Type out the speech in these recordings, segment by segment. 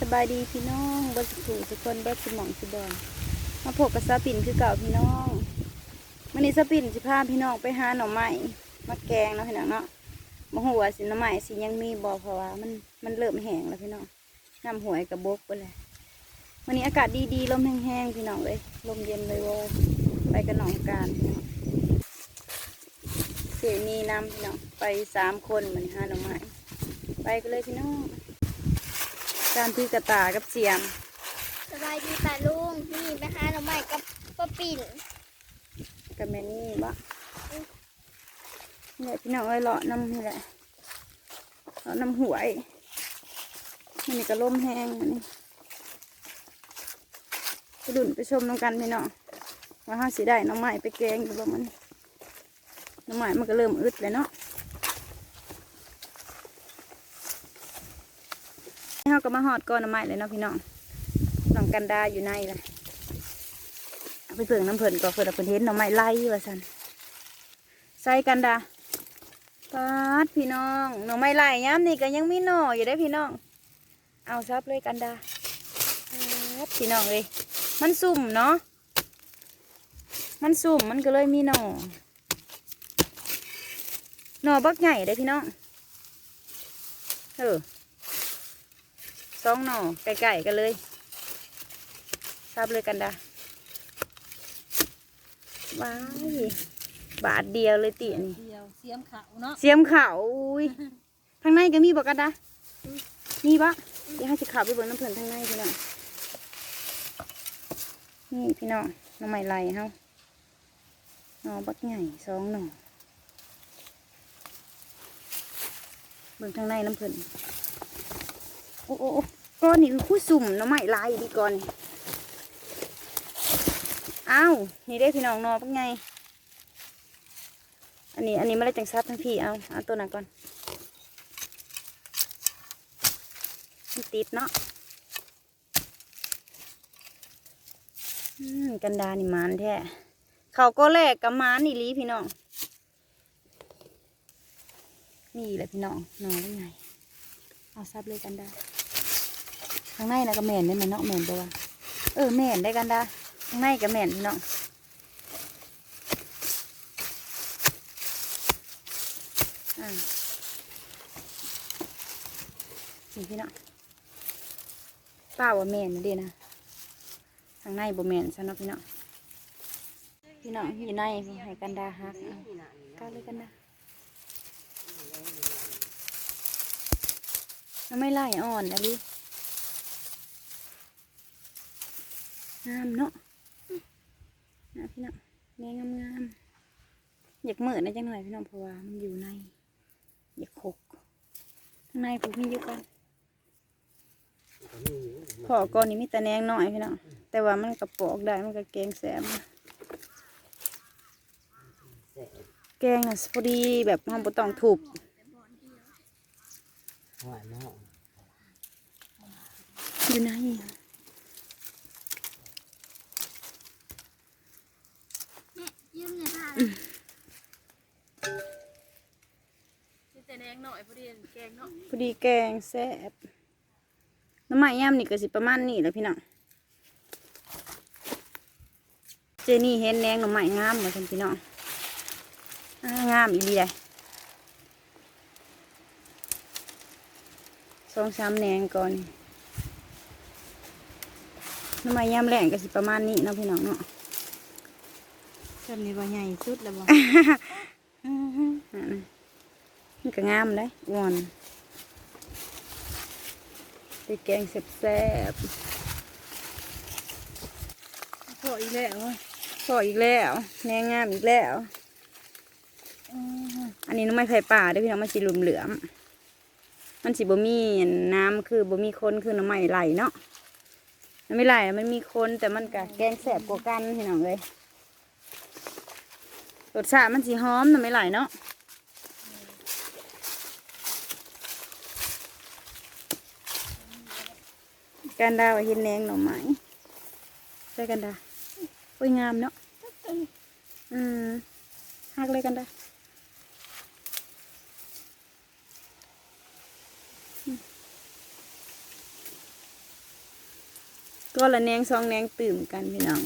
สบายดีพี่น้องบัสถูทุกคนบัสมองสิบอนมาพบกับซาปินคือเก่าพี่น้องวันนี้ซาปินสิพาพี่น้องไปหาหน่อไม้มาแกงเนาะพี่น้องเนาะมาหัวสิหน่อไม้สิยังมีบ่เพราะว่ามันมันเริ่มแห้งแล้วพี่น้องน้ำหวยกับบกไปเลยวันนี้อากาศดีๆลมแห้งๆพี่น้องเลยลมเย็นเลยเว่ไปกับหนองการพี่น้องเสียนีนำพี่น้องไปสามคนเหมือนหาหน่อไม้ไปกันเลยพี่น้อง การที่กระตากับเสียมสบายดีป่าลุงนี่ไปหาหน่อไม้กับป้าปิ่นกับแม่นี่บะนี่แหละพี่น้องเอ้ยเลาะน้ำนี่แหละเลาะน้ำหวยมันนี่ก็ล่มแห้งอันนี้ไปดุนไปชมน้ำกันพี่น้องว่าห้าสีได้หน้ำไม้ไปแกงอยู่บ่มันหน้ำไม้มันก็เริ่มอึดเลยเนาะ เราก็มาหอดก้อนน้ำไม้เลยเนาะพี่น้องน้องกันดาอยู่ในเลยเอาไปเพิ่งน้ำเพิ่นก็เพิ่นเอาเพิ่นเห็นน่อไม้ไล่ว่าสันใส่กันดาปาดพี่น้องน่องไม้ไล่ย้ำนี่ก็ยังมีหน่ออยู่ได้พี่น้อง เอาซับเลยกันดาปาดพี่น้องเลยมันสุ่มเนาะมันสุ่มมันก็เลยมีหน่อหน่อบักใหญ่ได้พี่น้องเออ สองหน่อไก่ๆกันเลยซับเลยกันดาว้ายบาทเดียวเลยตีอันนี่เดียวเสียมเขาเนาะเสียมเขาอุ้ยทางในก็มีบอกกันดะมีปะเดี๋ยวให้สิเข่าวไปเบิ่งน้ำเพิ่นทางในพี่น้องนี่พี่น้องหน้องใหม่ไรเฮาหน่อบักใหญ่สองหน่อเบิ่งทางในน้ำเพิ่น โอ้โอ้ก้อนนี่คือคู่สุ่มน้องใหม่ลายดีก่อนนี่อ้าวนี่ได้พี่น้องนอบักใหญ่อันนี้อันนี้ไม่ได้จังซับทั้งพี่เอาเอาตัวหนั้นก่อนมันติดเนาะอืมกันดานี่มันแท้เขาก็แลกกับมันนี่ลีพี่น้อง นี่แหละพี่น้องน้องเป็นไง เอาซับเลยกันดา ข้างในนะก็แม่นได้ไหมเนาะแม่นตัวเออแม่นได้กันดาข้างในก็แม่นพี่น้องอ่านี่พี่น้องป้าว่าแม่นดีนะทางในบ่แม่นซะเนาะพี่น้องพี่น้องอยู่ในให้กันดาฮักก้าวเลยกันดามันไม่ไล่อ่อนอะลิ งามเนาะนะพี่น้องแม่งามงามๆอยากเหมือนนะจังหน่อยพี่น้องเพราะว่ามันอยู่ใน อย่าขกข้างในผมมีอยู่กันขอก่อนนี้มีแต่แนงหน่อยพี่น้องแต่ว่ามันกระปอกได้มันก็แกงแสบนะแกงอะพอดีแบบมันบ่ต้องถูกหวานเนาะอยู่ในเนี่ยยืมเงิ นพาแต่แดงหน่อยพอดีแกงเนาะพอดีแกงแสบน้ำมันย่ำนี่ก็สิประมาณนี้แหละพี่น้องเจนี่เห็นแนงน่อไม้งามเหมือนกันพี่น้องงามอีดีเลยสองสามแหนงก่อนน้ำมันย่ำแรงก็สิประมาณนี้เนาะพี่น้องเนาะ จำนี่ว่าใหญ่สุดแล้วบ่อ่ามันก็งามเลยอ่อนไปแกงแซ่บพออีกแล้วเว้ยๆพออีกแล้วแนงงามอีกแล้ว อันนี้น้ำไม้ไผ่ป่าเด้วยพี่น้องมันสีเหลือมเหลือมๆมันสีบ่มีน้ำคือบ่มีคนคือน้ำไม้ไหลเนาะน้ำไม่ไหลมันมีคนแต่มันกะแกงแสบกว่ากันพี่น้องเลย รสชาติมันสีหอมน้ำไม่ไหลเนาะกันดาวเห็นแนงหน่อไม้ใส่กันดาโอ้ยงามเนาะอืมหักเลยกันดาก็ละแนงสองแนงตื่มกันพี่น้อง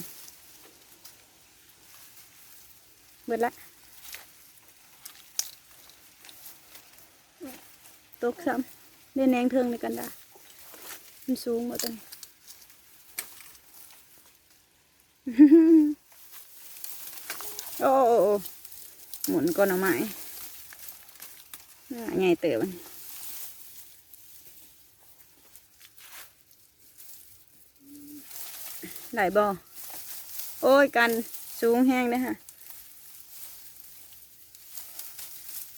เบิดละตกซ้ำได้แนงเทิงในกันดามันสูงหมดเลยโอ้โอ้หมุนก้อนเอาไม้อ่าใหญ่เติบมันหลายบ่โอ้ยกันสูงแห้งเลยฮะ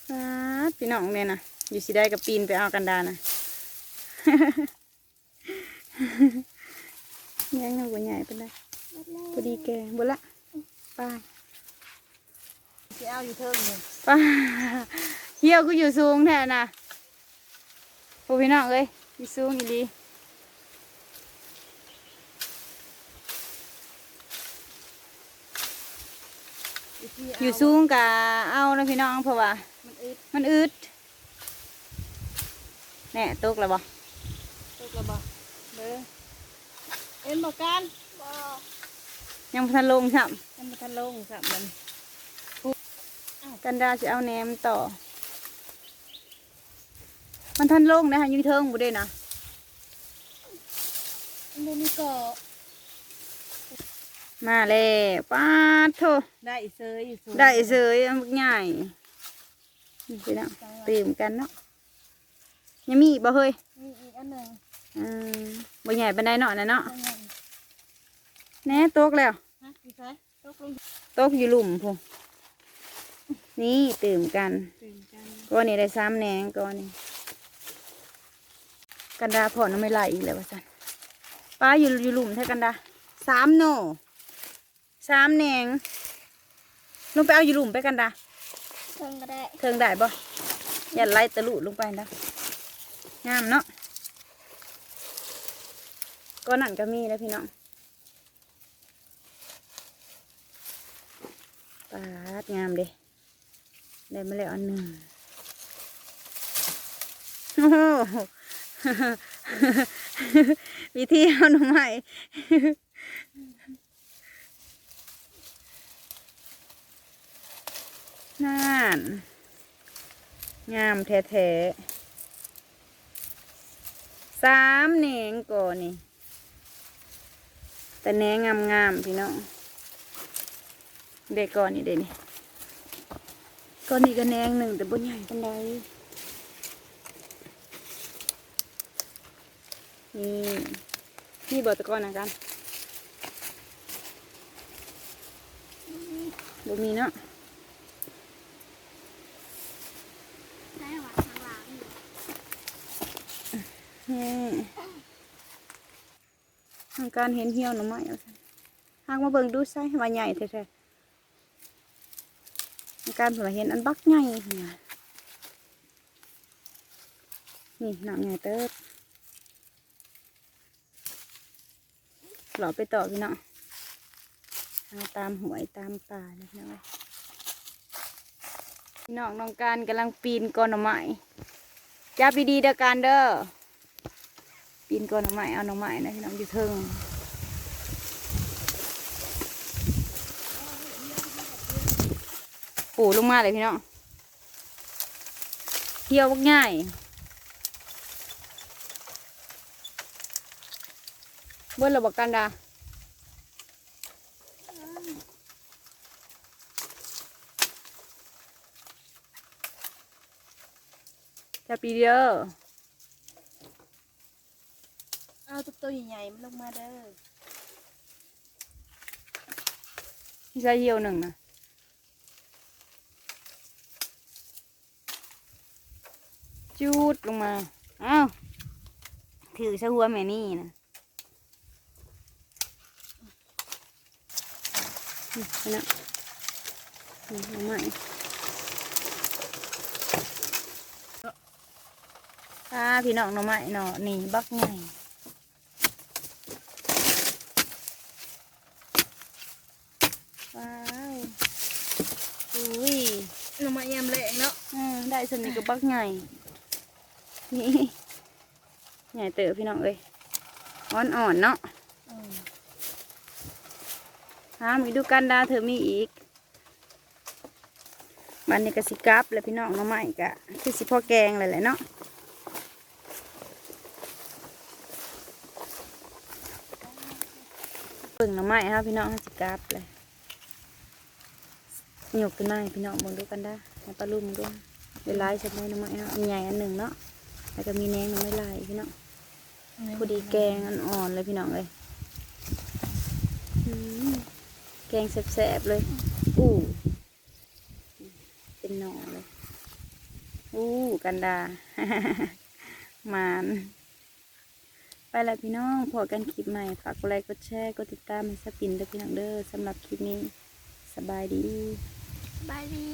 ป๊าด พี่น้องเนี่ยนะอยู่สิได้กับปีนไปเอากันดานะยังยังบ่ใหญ่เป็นไรพอดีแกงบุละไป้าสิเอาอยู่เทิงเลยป้าเฮียวกูอยู่สูงแท้นะพวกพี่น้องเอ้ยอยู่สูงอีดีอยู่สูงกะเอานะพี่น้องเพราะว่า มันอึดมันอึดแน่ตกแล้วบ่ตกระบะเด้อเอ็นบอกกันบ่ยังบ่ทันลงครับมันมาทันลงสับมันกันดาจะเอาแหนมต่อ มันทันลงนะฮะอยืนเทิงบุได้นะมันบ่มีเกาะมาแล้วป้าดโทได้เซยอยู่สูงได้เสยอันบักใหญ่นี่ พี่น้องตื่มกันเนาะยังมีอีกบ่เฮ้ยมีอีกอันหนึ่งอืมบ่ใหญ่ปานใดเนาะนะเนาะอันหนึ่งแหน่ตกแล้วฮะพี่ชายตกลงตกอยู่หลุมพงนี่ตื่มกันตื่นกันก้อนนี้ได้ซ้ำแหนงก้อนนี้กันดาพอน้ำไม่ไหลอีกแล้วว่าสันป้าอยู่อยู่หลุมแท้กันดาสามโหน่สามแหนงลงไปเอาอยู่หลุมไปกันดา เพิ่งก็ได้เทิงได้บ่อย่าไล่ตะลุลงไปนะงามเนาะก้อนนั่นก็มีแล้วพี่น้องปาดงามเด้ได้มาแล้วอันหนึ่งโอ้โหวิธีเอาหน่อไม้ นั่นงามแท้ๆสามแหนงก่อนนี่ แต่แหนงงามๆพี่น้องเด็กก่อนนี่เด็นี่ก่อนนี่ก็แหนงหนึ่งแต่บ่ใหญ่ปานใดนี่นี่บอตะกอนนะกันบ่มีเนาะ ใช่หว่าข้างหลังอยู่ นี่ ทางการเห็นเหี่ยวหน่อไม้เอาซั่นหากมาเบิ่งดูใส่ว่าใหญ่แท้ๆทางการเพิ่นว่าเห็นอันบักใหญ่นี่หนังใหญ่เติบหล่อไปต่อพี่น้องหาตามหวยตามป่าเลยน้อยพี่น้องน้องการกำลังปีนกอนหน่อไม้จับดีๆเด้อการเด้อ ปีนก้อนหน่อไม้เอาหน่อไม้นะพี่น้องอยู่เทิงปูลงมาเลยพี่น้องเที่ยวง่ายเบิ้ลระบบกันดาจะปีเดียว เอาตัวตัวใหญ่ๆมันลงมาเด้อพี่ชายเหี่ยวหนึ่งนะจูดลงมา อ้าว ถือซะหัวแม่นี่นะนี่นะนี่หน่อไม้อ่าพี่น้องหน่อไม้เนาะนี่บักใหญ่ว้าวอุ้ย หน่อไม้ยำแรงเนาะอืมได้สนิทกับบักใหญ่นี่ใหญ่เต๋อพี่น้องเอ้ยอ่อนอ่อนๆเนาะออืมหามีดูกันดาเธอมีอีกมันนี่ก็สิกลับแล้วพี่น้องน้องใหม่กะคือสิพ่อแกงเลยแหละเนาะเบิ่งน้องใหม่ฮะพี่น้องสิกลับเลยหยกขึ้นมาให้พี่น้องเบิ่งดูกันได้ ให้ปลาลุ่มด้วยเวลาใช่ไหมน้องใหม่ฮะมีใหญ่อันหนึ่งเนาะแล้วก็มีแนงน้องไม่ลายพี่น้องพอดีแกงอ่อนๆเลยพี่น้องเลยแกงแซ่บๆเลยอู้เป็นหน่อเลยอู้กันดา มานไปแล้วพี่น้องพอกันคลิปใหม่ฝากกดไลค์กดแชร์กดติดตามให้สปินด้วยพี่น้องเด้อสำหรับคลิปนี้สบายดี สบายดี